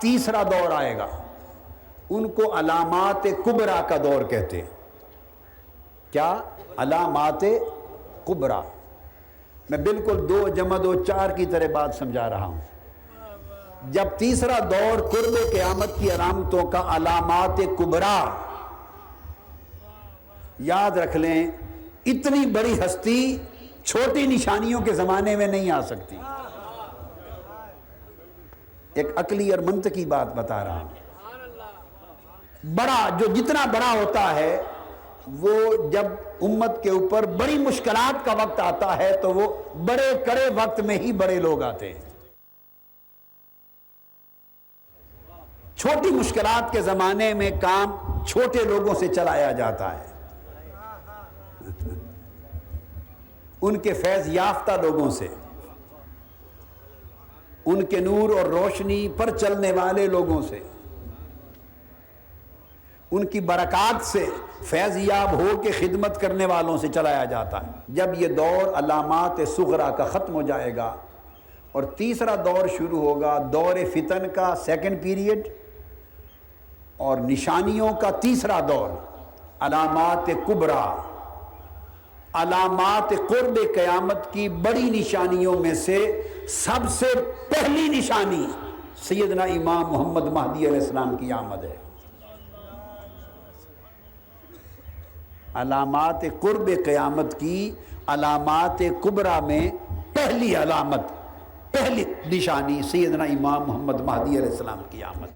तीसरा दौर आएगा। उनको अलामात कुबरा का दौर कहते हैं। क्या? अलामात कुबरा। मैं बिल्कुल दो जमा दो चार की तरह बात समझा रहा हूँ। जब तीसरा दौर कुर्ब क़यामत की अलामतों का अलामात कुबरा, याद रख लें, इतनी बड़ी हस्ती छोटी निशानियों के ज़माने में नहीं आ सकती। एक अकली और मंत की बात बता रहा हूँ। बड़ा, जो जितना बड़ा होता है, वो जब उम्मत के ऊपर बड़ी मुश्किलात का वक्त आता है तो वो बड़े कड़े वक्त में ही बड़े लोग आते हैं। छोटी मुश्किलात के ज़माने में काम छोटे लोगों से चलाया जाता है। उनके फैज़ याफ्ता लोगों से। उनके नूर और रोशनी पर चलने वाले लोगों से, उनकी बरक़ात से फैज़याब हो के खिदमत करने वालों से चलाया जाता है। जब ये दौर अलामात सुगरा का ख़त्म हो जाएगा और तीसरा दौर शुरू होगा, दौर फितन का सेकंड पीरियड और निशानियों का तीसरा दौर, अलामात कुबरा, अलामात कुर्ब क़यामत की बड़ी निशानियों में से सबसे पहली निशानी सैदना इमाम मोहम्मद महदी अलैहिस्सलाम की आमद है। अलामत कुर्ब क्यामत की, अलामत कुबरा में पहली अलामत, पहली निशानी सैदना इमाम मोहम्मद महदी अलैहिस्सलाम की आमद।